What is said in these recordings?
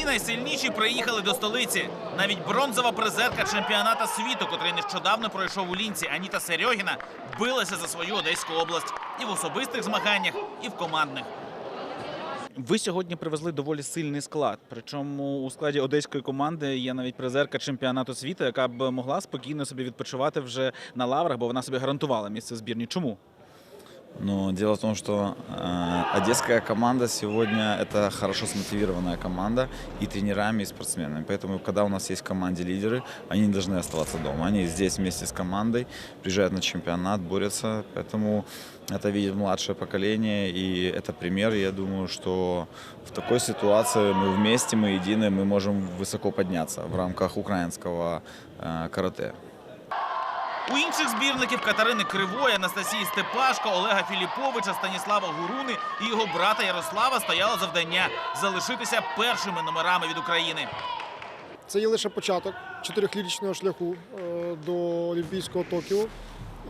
Усі найсильніші приїхали до столиці. Навіть бронзова призерка чемпіоната світу, котрий нещодавно пройшов у лінці, Аніта Серьогіна, билася за свою Одеську область і в особистих змаганнях, і в командних. Ви сьогодні привезли доволі сильний склад. Причому у складі одеської команди є навіть призерка чемпіонату світу, яка б могла спокійно собі відпочивати вже на лаврах, бо вона собі гарантувала місце збірні. Чому? Но дело в том, что э, одесская команда сегодня это хорошо смотивированная команда и тренерами, и спортсменами. Поэтому, когда у нас есть в команде лидеры, они не должны оставаться дома. Они здесь вместе с командой приезжают на чемпионат, борются. Поэтому это видит младшее поколение, и это пример. Я думаю, что в такой ситуации мы вместе, мы едины, мы можем высоко подняться в рамках украинского э, карате. У інших збірників Катерини Кривої, Анастасії Степашко, Олега Філіповича, Станіслава Гуруни і його брата Ярослава стояло завдання залишитися першими номерами від України. Це є лише початок чотирьохлічного шляху е, до Олімпійського Токіо.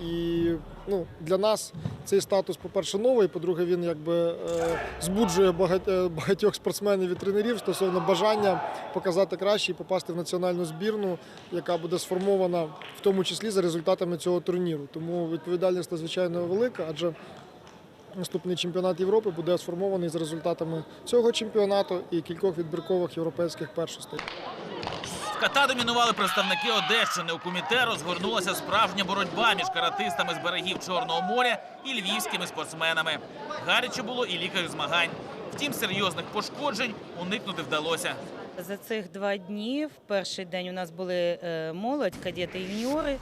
І ну, для нас цей статус, по-перше, новий, по-друге, він якби е, збуджує е, багатьох спортсменів і тренерів стосовно бажання показати краще і попасти в національну збірну, яка буде сформована в тому числі за результатами цього турніру. Тому відповідальність надзвичайно велика, адже наступний чемпіонат Європи буде сформований за результатами цього чемпіонату і кількох відбіркових європейських першостей. Ката домінували представники Одещини. У Куміте розгорнулася справжня боротьба між каратистами з берегів Чорного моря і львівськими спортсменами. Гаряче було і лікарю змагань. Втім, серйозних пошкоджень уникнути вдалося. За цих два дні, в перший день у нас були е, молодь, кадети і юніори,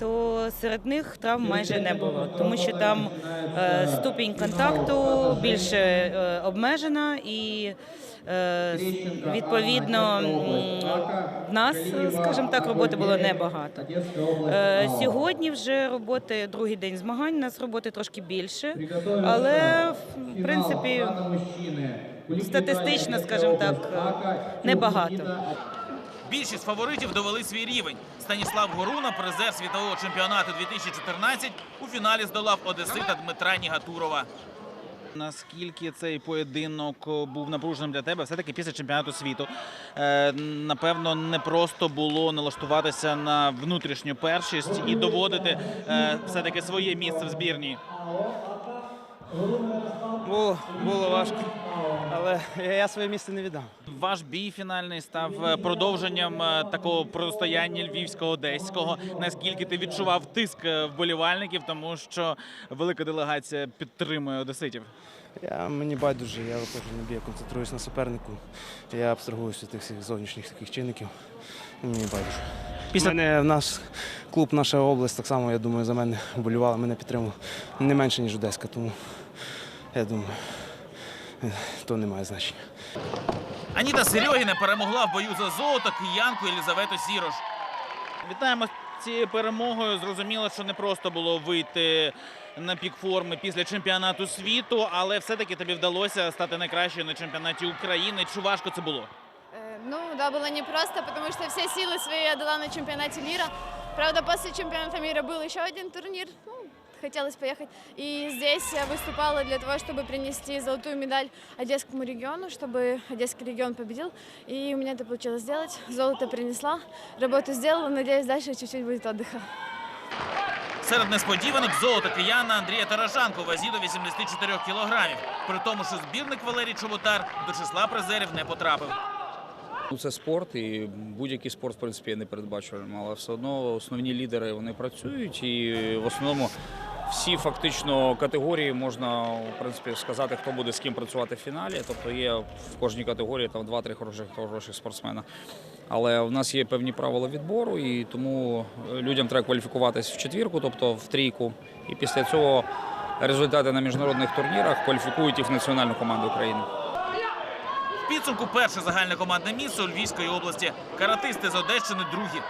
то серед них травм майже не було, тому що там е, ступінь контакту більше е, обмежена і е, відповідно в нас, скажімо так, роботи було небагато. Сьогодні вже роботи, другий день змагань, у нас роботи трошки більше, але в принципі статистично, скажімо так, небагато. Більшість фаворитів довели свій рівень. Станіслав Горуна, призер світового чемпіонату 2014, у фіналі здолав Одесита Дмитра Нігатурова. Наскільки цей поєдинок був напруженим для тебе? Все-таки після чемпіонату світу е, напевно не просто було налаштуватися на внутрішню першість і доводити е, все-таки своє місце в збірні. Було, було важко, але я своє місце не віддам. Ваш бій фінальний став е, продовженням е, такого протистояння львівсько-одеського. Наскільки ти відчував тиск е, вболівальників, тому що велика делегація підтримує одеситів? Я, мені байдуже, я виходжу на бій, я концентруюсь на супернику. Я абстрагуюся від тих зовнішніх таких чинників. Мені байдуже. Після- Мене в наш клуб, наша область так само, я думаю, за мене вболівала, мене підтримувала не менше, ніж Одеська, тому я думаю, то не має значення. Аніта Серьогіна перемогла в бою за золото киянку Єлізавету Сірош. Вітаємо з цією перемогою. Зрозуміло, що не просто було вийти на пік форми після чемпіонату світу, але все-таки тобі вдалося стати найкращою на чемпіонаті України. Чи важко це було? Э, Ну да, было непросто, потому что все силы свои отдала на чемпионате мира. Правда, после чемпионата мира был еще один турнир. Ну, хотелось поехать. И здесь я выступала для того, чтобы принести золотую медаль Одесскому региону, чтобы Одесский регион победил. И у меня это получилось сделать. Золото принесла, работу сделала. Надеюсь, дальше чуть-чуть будет отдыха. Серед несподіванок золото кияна Андрія Тарашанко у вазі до 84 кілограмів. При тому, що збірник Валерій Чоботар до числа призерів не потрапив. Ну, це спорт, і будь-який спорт, в принципі, є непередбачуваним, але все одно основні лідери вони працюють, і в основному всі фактично категорії можна в принципі сказати, хто буде з ким працювати в фіналі. Тобто є в кожній категорії там два-три хороших хороших спортсмена. Але в нас є певні правила відбору, і тому людям треба кваліфікуватись в четвірку, тобто в трійку. І після цього результати на міжнародних турнірах кваліфікують їх в національну команду України. Підсумку перше загальне командне місце у Львівської області. Каратисти з Одещини другі.